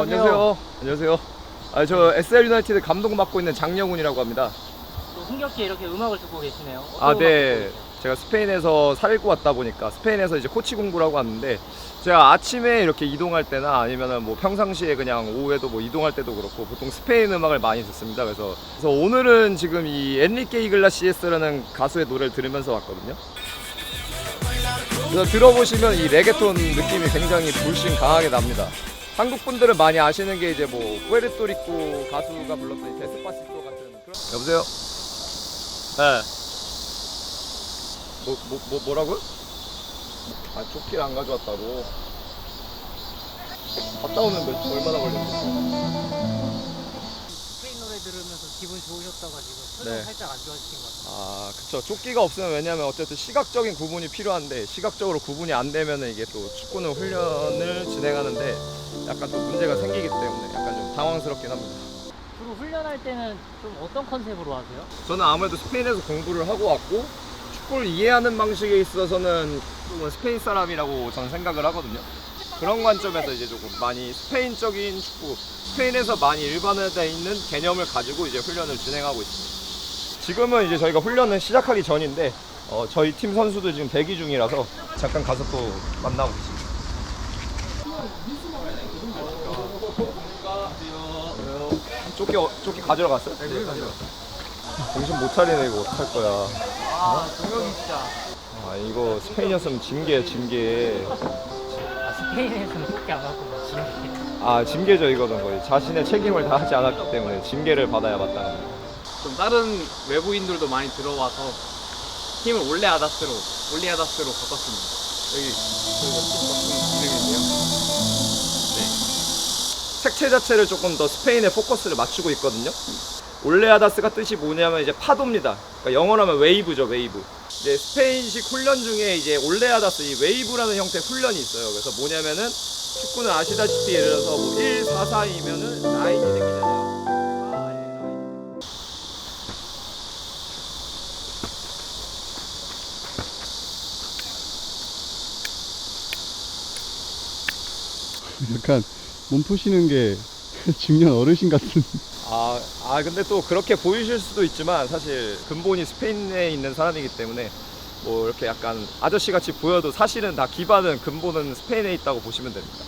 안녕하세요. 안녕하세요. 안녕하세요. 아, 저 SL 유나이티드 감독 맡고 있는 장영훈이라고 합니다. 또 흥겹게 이렇게 음악을 듣고 계시네요. 어떤 아, 음악 네. 듣고 계세요? 제가 스페인에서 살고 왔다 보니까 스페인에서 이제 코치 공부를 하고 왔는데 제가 아침에 이렇게 이동할 때나 아니면은 뭐 평상시에 그냥 오후에도 뭐 이동할 때도 그렇고 보통 스페인 음악을 많이 듣습니다. 그래서 그래서 오늘은 지금 이 엔리케 이글라시에스라는 가수의 노래를 들으면서 왔거든요. 그래서 들어보시면 이 레게톤 느낌이 굉장히 불신 강하게 납니다. 한국 분들은 많이 아시는 게 이제 뭐 푸에르토리코 가수가 불렀던 이 데스파시토 같은 그런 여보세요? 네. 뭐, 뭐, 뭐, 뭐라고요? 아, 조끼를 안 가져왔다고. 갔다 오면 몇, 얼마나 걸렸어? 들으면서 기분 좋으셨다가 지금 표정 네. 살짝 안 좋아지신 것 같아요. 아, 그쵸. 조끼가 없으면 왜냐면 어쨌든 시각적인 구분이 필요한데, 시각적으로 구분이 안 되면은 이게 또 축구는 훈련을 진행하는데 약간 또 문제가 생기기 때문에 약간 좀 당황스럽긴 합니다. 주로 훈련할 때는 좀 어떤 컨셉으로 하세요? 저는 아무래도 스페인에서 공부를 하고 왔고 축구를 이해하는 방식에 있어서는 조금 스페인 사람이라고 저는 생각을 하거든요. 그런 관점에서 이제 조금 많이 스페인적인 축구, 스페인에서 많이 일반화되어 있는 개념을 가지고 이제 훈련을 진행하고 있습니다. 지금은 이제 저희가 훈련을 시작하기 전인데 어, 저희 팀 선수들 지금 대기 중이라서 잠깐 가서 또 만나고 있습니다. 조끼 어- 조끼 가져러 갔어요? 네, 가져러 정신 못 차리네 이거 어떡할 거야 아, 동영이 진짜. 아 이거 스페인이었으면 징계 징계 아, 스페인에서는 그렇게 안 하고 뭐 지금 아 징계죠 이거는 거의. 자신의 책임을 다하지 않았기 때문에 징계를 받아야 마땅합니다 좀 다른 외부인들도 많이 들어와서 팀을 올레 아다스로 올리 아다스로 바꿨습니다. 여기 저희가 팀 바꾼 이름인데요. 색채 자체를 조금 더 스페인에 포커스를 맞추고 있거든요. 올레아다스가 뜻이 뭐냐면 이제 파도입니다. 그러니까 영어로 하면 웨이브죠 웨이브 이제 스페인식 훈련 중에 이제 올레아다스 이 웨이브라는 형태 의 훈련이 있어요 그래서 뭐냐면은 축구는 아시다시피 예를 들어서 뭐 1, 4, 4이면은 라인이 생기잖아요. 약간 몸 푸시는 게 중년 어르신 같은 아, 아 근데 또 그렇게 보이실 수도 있지만 사실 근본이 스페인에 있는 사람이기 때문에 뭐 이렇게 약간 아저씨 같이 보여도 사실은 다 기반은 근본은 스페인에 있다고 보시면 됩니다.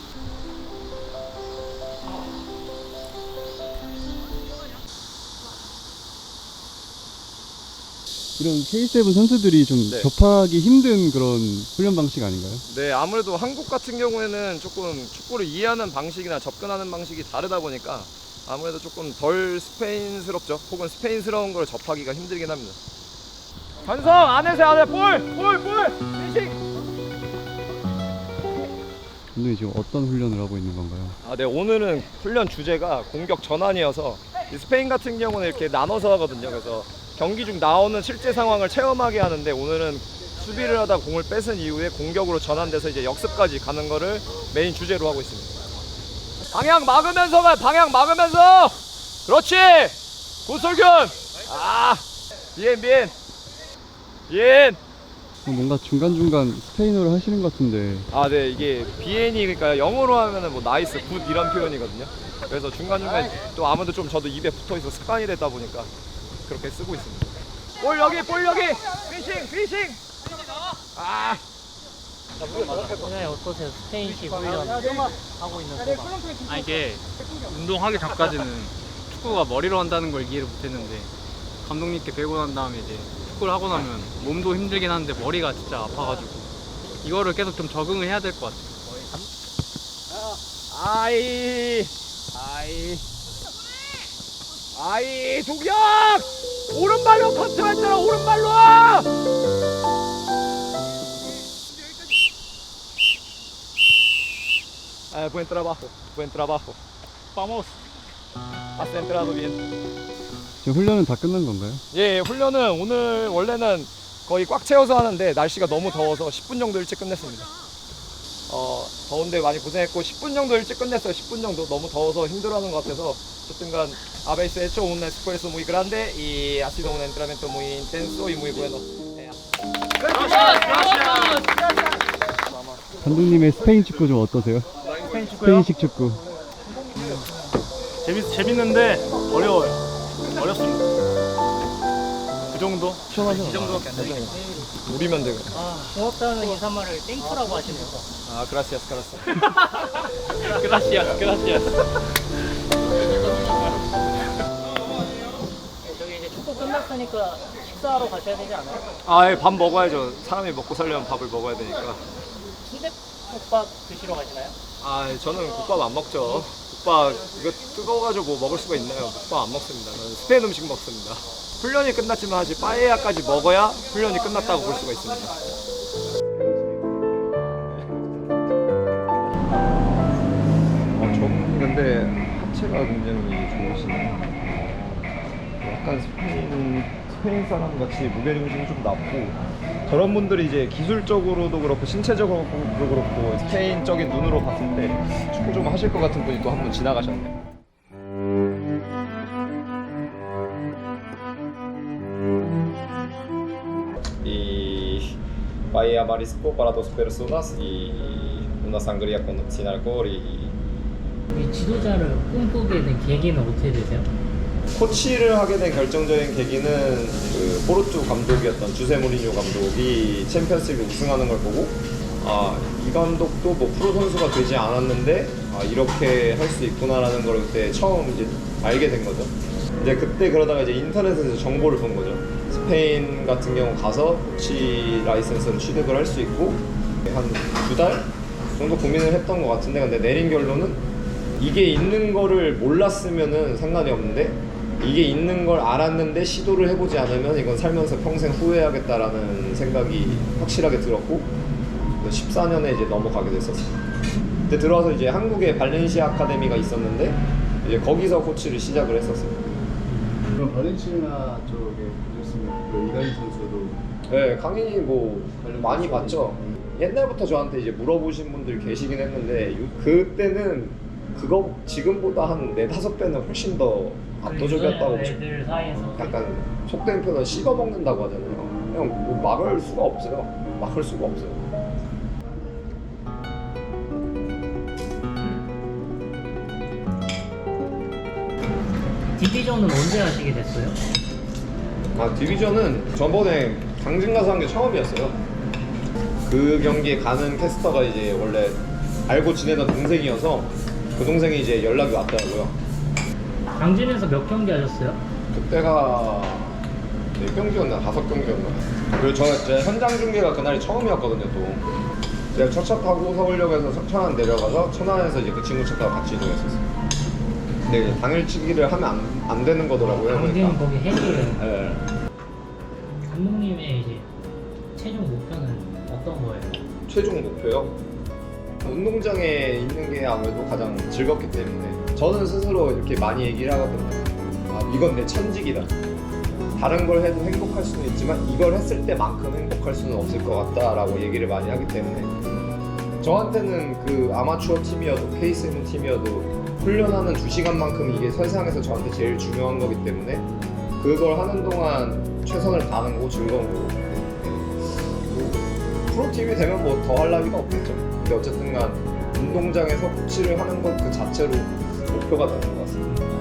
이런 K7 선수들이 좀 네. 접하기 힘든 그런 훈련 방식 아닌가요? 네, 아무래도 한국 같은 경우에는 조금 축구를 이해하는 방식이나 접근하는 방식이 다르다 보니까 아무래도 조금 덜 스페인스럽죠. 혹은 스페인스러운 걸 접하기가 힘들긴 합니다. 반성 안에서 안에 볼, 볼, 볼, 피싱. 감독님 지금 어떤 훈련을 하고 있는 건가요? 아, 네 오늘은 훈련 주제가 공격 전환이어서 이 스페인 같은 경우는 이렇게 나눠서 하거든요. 그래서 경기 중 나오는 실제 상황을 체험하게 하는데 오늘은 수비를 하다 공을 뺏은 이후에 공격으로 전환돼서 이제 역습까지 가는 거를 메인 주제로 하고 있습니다. 방향 막으면서 가, 방향 막으면서. 그렇지. 고설균. 아, 비엔. 비엔. 어, 뭔가 중간중간 스페인어를 하시는 것 같은데 아, 네, 이게 비엔이 그러니까 영어로 하면은 뭐 나이스, 굿 이런 표현이거든요. 그래서 중간중간 또 아무래도 좀 저도 입에 붙어 있어 습관이 되다 보니까 그렇게 쓰고 있습니다. 볼 여기, 볼 여기, 피싱, 피싱. 아, 오늘 어떠세요? 스페인식 훈련 하고 있는 소감. 아 이게 운동하기 전까지는 축구가 머리로 한다는 걸 이해를 못했는데 감독님께 배우고 난 다음에 이제 축구를 하고 나면 몸도 힘들긴 한데 머리가 진짜 아파가지고 이거를 계속 좀 적응을 해야 될 것 같아요. 아이, 아이, 아이, 동혁! 오른발로 커트했잖아, 오른발로! 아, buen trabajo, buen trabajo. Vamos. Has entrado bien. 지금 훈련은 다 끝난 건가요? 예, 훈련은 오늘 원래는 거의 꽉 채워서 하는데 날씨가 너무 더워서 10분 정도 일찍 끝냈습니다. 어, 더운데 많이 고생했고 10분 정도 일찍 끝냈어요. 10분 정도 너무 더워서 힘들어하는 것 같아서 어쨌든간 habéis hecho un esfuerzo muy grande y ha sido un entrenamiento muy intenso y muy bueno. 예. 감독님의 스페인 축구 좀 어떠세요? 축구요? 스페인식 축구 재밌 재밌는데 어려워요. 어렵습니다. 그 정도? 시원하죠? 이 정도밖에 안 되겠네. 우리면 되고. 아, 고맙다는 인사말을 땡큐라고 하시네요. 아, 그라시아스, 그라시아스. 그라시아스 그라시아스 네, 저기 이제 축구 끝났으니까 식사하러 가셔야 되지 않아요? 아, 예, 밥 먹어야죠. 사람이 먹고 살려면 밥을 먹어야 되니까. 순대국밥 드시러 가시나요? 아, 저는 국밥 안 먹죠. 국밥 이거 뜨거워가지고 뭐 먹을 수가 있나요? 국밥 안 먹습니다. 저는 스페인 음식 먹습니다. 훈련이 끝났지만 사실 빠에야까지 먹어야 훈련이 끝났다고 볼 수가 있습니다. 어, 저분 근데 하체가 굉장히 좋으시네요. 약간 스페인 스페인 사람 같이 무게 중심이 좀 낮고 저런 분들이 이제 기술적으로도 그렇고 신체적으로도 그렇고 스페인적인 눈으로 봤을 때 축구 좀 하실 것 같은 분이 또 한 분 지나가셨네요. Vaya marisco para dos personas y una sangría con sin alcohol y 이 지도자를 꿈꾸게 된 계기는 어떻게 되세요? 코치를 하게 된 결정적인 계기는 그 포르투 감독이었던 주세 모리뉴 감독이 챔피언스리그 우승하는 걸 보고 아 이 감독도 뭐 프로 선수가 되지 않았는데 아 이렇게 할 수 있구나라는 걸 그때 처음 이제 알게 된 거죠. 이제 그때 그러다가 이제 인터넷에서 정보를 본 거죠. 스페인 같은 경우 가서 코치 라이센스를 취득을 할 수 있고 한 두 달 정도 고민을 했던 것 같은데 근데 내린 결론은 이게 있는 거를 몰랐으면은 상관이 없는데 이게 있는 걸 알았는데 시도를 해보지 않으면 이건 살면서 평생 후회하겠다라는 생각이 확실하게 들었고 14년에 이제 넘어가게 됐었어요. 그때 들어와서 이제 한국에 발렌시아 아카데미가 있었는데 이제 거기서 코치를 시작을 했었어요. 그럼 발렌시아 쪽에 보셨으면 그 이강인 선수도 네, 강인이 뭐 많이 봤죠. 옛날부터 저한테 이제 물어보신 분들 계시긴 했는데 요- 그때는 그거 지금보다 한 네다섯 배는 훨씬 더 압도적이었다고 보- 애들 사이에서 약간 속된 표현 씹어 먹는다고 하잖아요. 그냥 뭐 막을 수가 없어요. 막을 수가 없어요. 디비전은 언제 하시게 됐어요? 아 디비전은 저번에 강진 가서 한 게 처음이었어요. 그 경기에 가는 캐스터가 이제 원래 알고 지내던 동생이어서 그 동생이 이제 연락이 왔더라고요. 강진에서 몇 경기 하셨어요? 그때가 네 경기였나 다섯 경기였나. 그리고 저는 제 현장 중계가 그날이 처음이었거든요 또. 제가 첫차 타고 서울역에서 천안 내려가서 천안에서 이제 그 친구 차 타고 같이 이동했었어요. 근데 이제 당일치기를 하면 안, 안 되는 거더라고요. 강진 그러니까. 거기 해기를 네. 감독님의 이제 최종 목표는 어떤 거예요? 최종 목표요? 운동장에 있는 게 아무래도 가장 즐겁기 때문에 저는 스스로 이렇게 많이 얘기를 하거든요. 아, 이건 내 천직이다. 다른 걸 해도 행복할 수는 있지만 이걸 했을 때만큼 행복할 수는 없을 것 같다라고 얘기를 많이 하기 때문에 저한테는 그 아마추어 팀이어도 K7 팀이어도 훈련하는 2시간만큼 이게 세상에서 저한테 제일 중요한 거기 때문에 그걸 하는 동안 최선을 다하는 거고 즐거운 거고 뭐 프로팀이 되면 뭐 더 할 나위가 없겠죠. 근데 어쨌든 간 운동장에서 복싱을 하는 것 그 자체로 목표가 되는 것 같습니다.